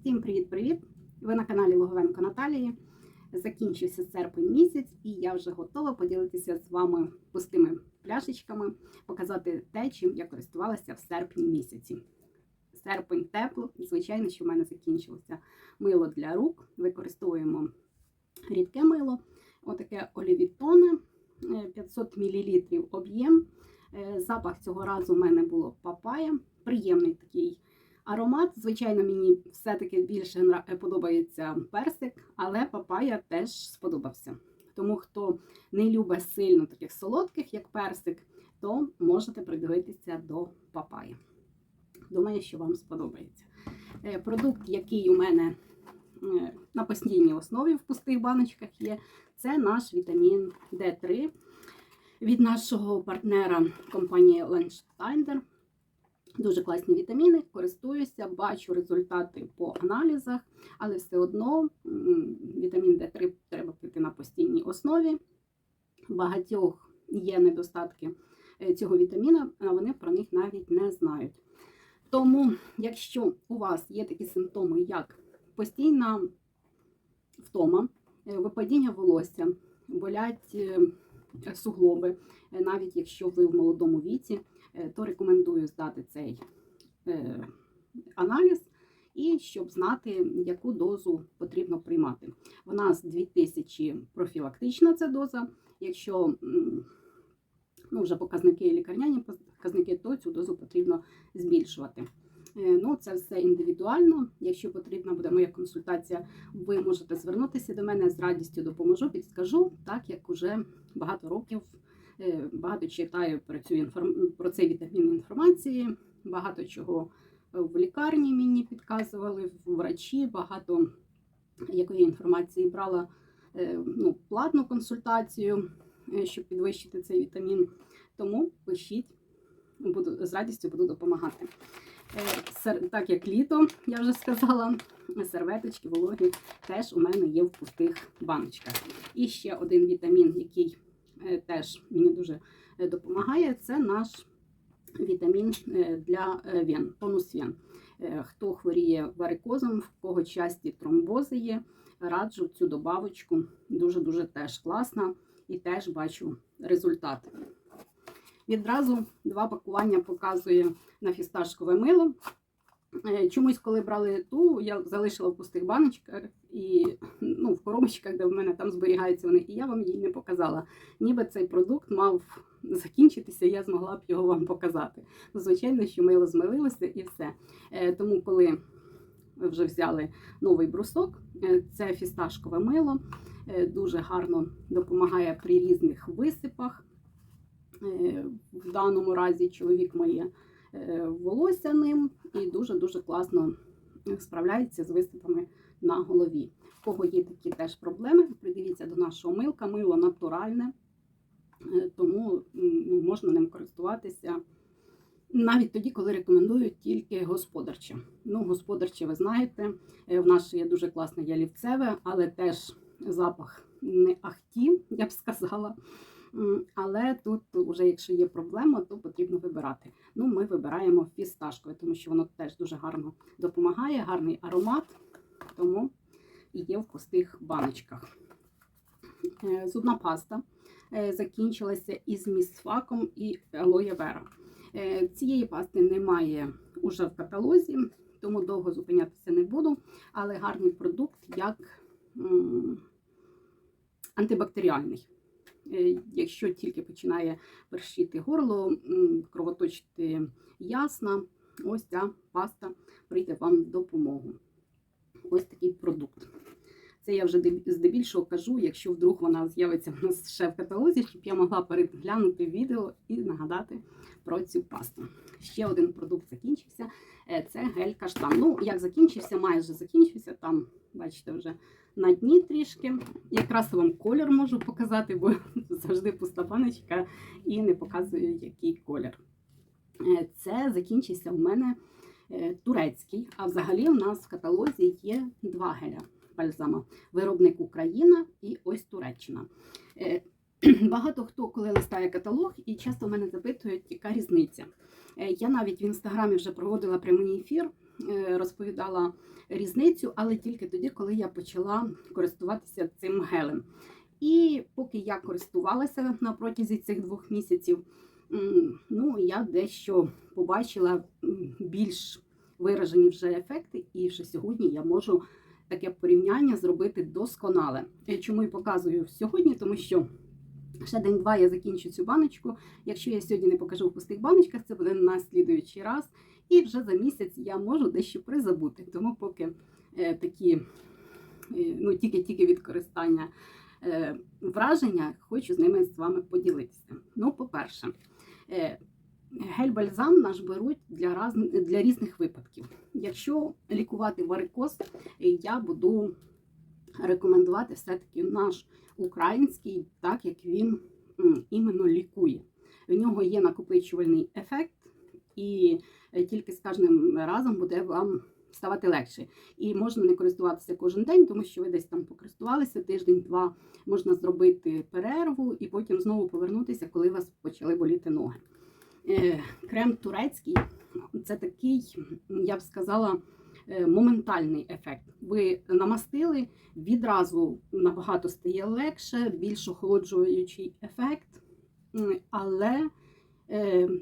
Всім привіт-привіт! Ви на каналі Логовенко Наталії. Закінчився серпень місяць, і я вже готова поділитися з вами пустими пляшечками, показати те, чим я користувалася в серпні місяці. Серпень тепло, і звичайно, що в мене закінчилося мило для рук. Використовуємо рідке мило, отаке олівітоне, е, 500 мл об'єм. Е, Запах цього разу в мене було папая, приємний такий аромат. Звичайно, мені все-таки більше подобається персик, але папая теж сподобався. Тому хто не любить сильно таких солодких, як персик, то можете придивитися до папаї. Думаю, що вам сподобається. Е, Продукт, який у мене е, на постійній основі в пустих баночках є, це наш вітамін D3 від нашого партнера компанії Landsteiner. Дуже класні вітаміни, користуюся, бачу результати по аналізах, але все одно вітамін D3 треба пити на постійній основі. Багатьох є недостатки е, цього вітаміна, а вони про них навіть не знають. Тому, якщо у вас є такі симптоми, як постійна втома, е, випадіння волосся, болять е, суглоби, навіть якщо ви в молодому віці, то рекомендую здати цей е, аналіз і щоб знати, яку дозу потрібно приймати. В нас 2000 профілактична ця доза. Якщо ну, вже показники лікарняні показники, то цю дозу потрібно збільшувати. Е, Ну, це все індивідуально. Якщо потрібна буде моя консультація, ви можете звернутися до мене з радістю допоможу, підскажу, так як уже багато років е, багато читаю про цю інформ... про цей вітамін інформації, багато чого в лікарні мені підказували, врачі, багато якої інформації брала е, ну, платну консультацію, е, щоб підвищити цей вітамін. Тому пишіть, буду з радістю буду допомагати. Е, Так як літо, я вже сказала, серветочки вологі теж у мене є в пустих баночках. І ще один вітамін, який е, теж мені дуже е, допомагає, це наш вітамін е, для е, вен, тонус вен. Е, Хто хворіє варикозом, в кого часті тромбози є, раджу цю добавочку. Дуже-дуже теж класна і теж бачу результат. Відразу два пакування показує на фісташкове мило. Е, Чомусь, коли брали ту, я залишила в пустих баночках і ну, в коробочках, де в мене там зберігаються вони, і я вам її не показала. Ніби цей продукт мав закінчитися, я змогла б його вам показати. Ну, звичайно, що мило змилилося і все. Е, Тому, коли вже взяли новий брусок, е, це фісташкове мило, е, дуже гарно допомагає при різних висипах. В даному разі чоловік моє волосся ним і дуже-дуже класно справляється з висипами на голові. В кого є такі теж проблеми, придивіться до нашого милка. Мило натуральне, е, тому ну, можна ним користуватися навіть тоді, коли рекомендують тільки господарче. Ну, господарче, ви знаєте, е, в нас є дуже класне ялівцеве, але теж запах не ахті, я б сказала. Але тут, вже якщо є проблема, то потрібно вибирати. Ну, ми вибираємо фісташкове, тому що воно теж дуже гарно допомагає, гарний аромат, тому і є в пустих баночках. Е, Зубна паста е, закінчилася із місфаком і алоє вера. Е, Цієї пасти немає уже в каталозі, тому довго зупинятися не буду, але гарний продукт як антибактеріальний. Якщо тільки починає першити горло, кровоточити ясна, ось ця паста прийде вам в допомогу. Ось такий продукт. Це я вже здебільшого кажу, якщо вдруг вона з'явиться в нас ще в каталозі, щоб я могла переглянути відео і нагадати про цю пасту. Ще один продукт закінчився. е, Це гель каштан. Ну, як закінчився, майже закінчився. Там, бачите, вже на дні трішки. Якраз вам колір можу показати, бо завжди пуста баночка і не показую, який колір. Е, Це закінчився в мене турецький, а взагалі в нас в каталозі є два геля бальзама. Виробник Україна і ось Туреччина. Е, Багато хто коли листає каталог і часто мене запитують, яка різниця. Е, Я навіть в інстаграмі вже проводила прямий ефір е, розповідала різницю, але тільки тоді, коли я почала користуватися цим гелем. І поки я користувалася на протязі цих двох місяців, ну я дещо побачила більш виражені вже ефекти, і вже сьогодні я можу таке порівняння зробити досконале. Е, Чому і показую сьогодні, тому що ще день-два я закінчу цю баночку. Якщо я сьогодні не покажу в пустих баночках, це буде на слідуючий раз. І вже за місяць я можу дещо призабути. Тому поки е, такі, е, ну тільки-тільки від користання е, враження, хочу з ними з вами поділитися. Ну, по-перше, гель-бальзам наш беруть для, раз, для різних випадків. Якщо лікувати варикоз, е, я буду рекомендувати все-таки наш український, так як він іменно лікує. В нього є накопичувальний ефект, і е, тільки з кожним разом буде вам ставати легше. І можна не користуватися кожен день, тому що ви десь там покористувалися тиждень-два, можна зробити перерву і потім знову повернутися, коли у вас почали боліти ноги. Е, Крем турецький це такий, я б сказала, е, моментальний ефект. Ви намастили, відразу набагато стає легше, більш охолоджуючий ефект, але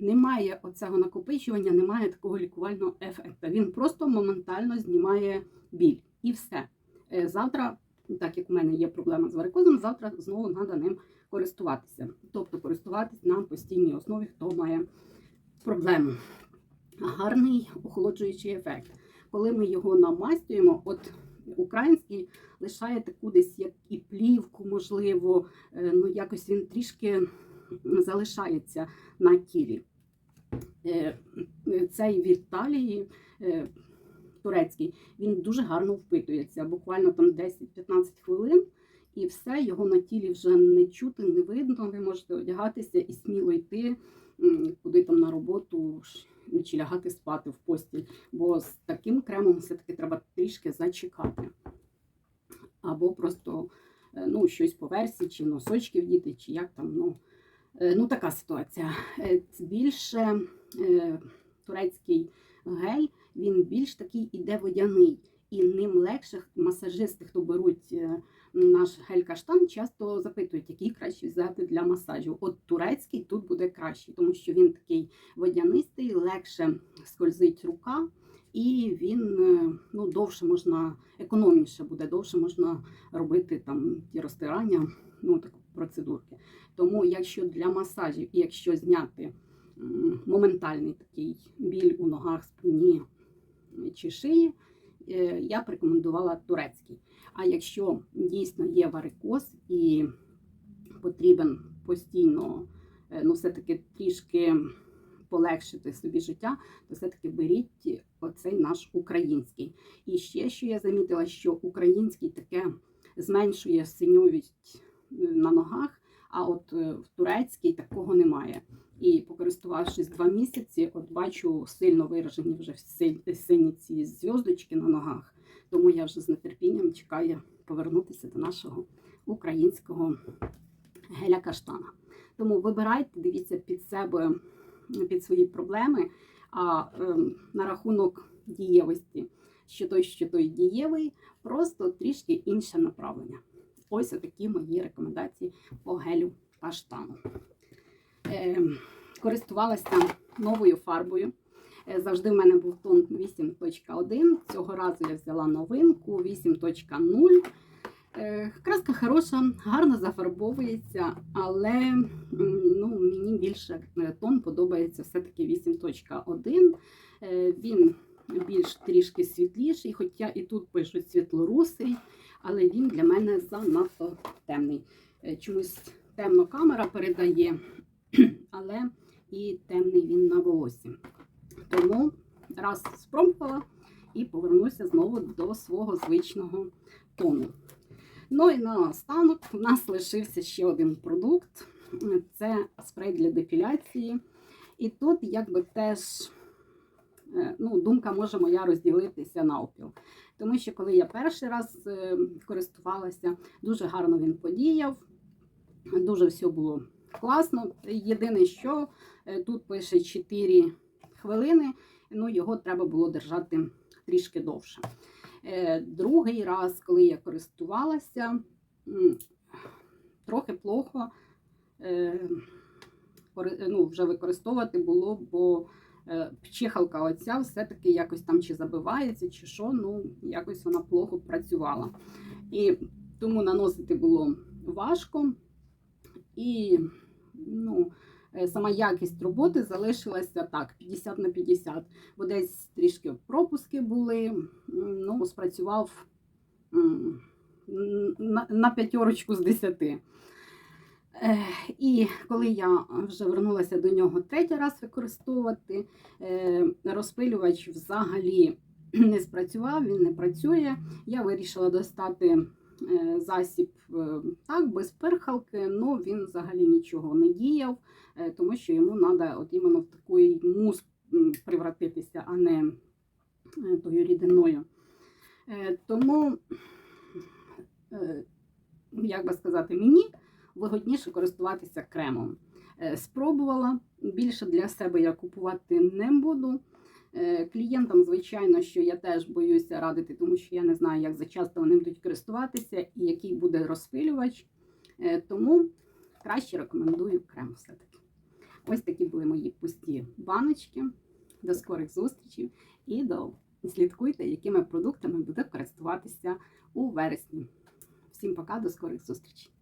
немає оцього накопичування, немає такого лікувального ефекту. Він просто моментально знімає біль і все. Е, Завтра, так як в мене є проблема з варикозом, завтра знову треба ним користуватися. Тобто користуватись на постійній основі, хто має проблему. Гарний охолоджуючий ефект. Коли ми його намастюємо, от український лишає таку десь як і плівку, можливо, е, ну якось він трішки залишається на тілі. Е, Цей від талії е, турецький, він дуже гарно впитується, буквально там 10-15 хвилин, і все, його на тілі вже не чути, не видно. Ви можете одягатися і сміло йти куди там на роботу чи лягати спати в постіль. Бо з таким кремом все-таки треба трішки зачекати. Або просто е, ну, щось по версії, чи носочки вдіти, чи як там. Ну, ну така ситуація. Е, Більше е, турецький гель, він більш такий іде водяний. І ним легше масажисти, хто беруть е, наш гель-каштан, часто запитують, який краще взяти для масажу. От турецький тут буде кращий, тому що він такий водянистий, легше скользить рука, і він е, ну, довше можна, економніше буде, довше можна робити там ті розтирання, ну так, процедурки. Тому, якщо для масажів якщо зняти моментальний такий біль у ногах, спині чи шиї, е, я б рекомендувала турецький. А якщо дійсно є варикоз і потрібен постійно е, ну, все-таки трішки полегшити собі життя, то все-таки беріть оцей наш український. І ще що я замітила, що український таке зменшує синьовість е, на ногах, а от е, в турецькій такого немає. І покористувавшись два місяці, от бачу сильно виражені вже си- сині ці зв'язочки на ногах. Тому я вже з нетерпінням чекаю повернутися до нашого українського геля каштана. Тому вибирайте, дивіться під себе, під свої проблеми. А ем, на рахунок дієвості, що той, що той дієвий, просто трішки інше направлення. Ось такі мої рекомендації по гелю каштану. Ем, користувалася новою фарбою. Е, Завжди в мене був тон 8.1. Цього разу я взяла новинку 8.0. Е, Краска хороша, гарно зафарбовується, але ну, мені більше е, тон подобається все-таки 8.1. Е, Він більш трішки світліший, хоча і тут пишуть світлорусий, але він для мене занадто темний. Е, Чомусь темно камера передає, але і темний він на волосі. Тому раз спробувала і повернуся знову до свого звичного тону. Ну і наостанок у нас лишився ще один продукт. Це спрей для депіляції. І тут якби теж ну, думка може моя розділитися навпіл. Тому що коли я перший раз е, користувалася, дуже гарно він подіяв, дуже все було класно. Єдине, що е, тут пише 4 хвилини, ну його треба було держати трішки довше. Е, Другий раз, коли я користувалася, трохи плохо е, ну, вже використовувати було, бо е, пчихалка оця все-таки якось там чи забивається, чи що, ну якось вона плохо працювала. І тому наносити було важко. І ну, е, сама якість роботи залишилася так, 50 на 50. Бо десь трішки пропуски були, ну, спрацював на, п'ятерочку з 10. Е, І коли я вже вернулася до нього третій раз використовувати, е, розпилювач взагалі не спрацював, він не працює. Я вирішила достати е, засіб так, без перхалки, але він взагалі нічого не діяв, тому що йому треба от іменно в такий мус м, превратитися, а не тою рідиною. Тому, як би сказати, мені вигодніше користуватися кремом. Е, Спробувала більше для себе я купувати не буду. Е, Клієнтам, звичайно, що я теж боюся радити, тому що я не знаю, як зачасто вони будуть користуватися і який буде розпилювач. Е, Тому краще рекомендую крем все-таки. Ось такі були мої пусті баночки. До скорих зустрічей і до слідкуйте, якими продуктами буду користуватися у вересні. Всім пока, до скорих зустрічей!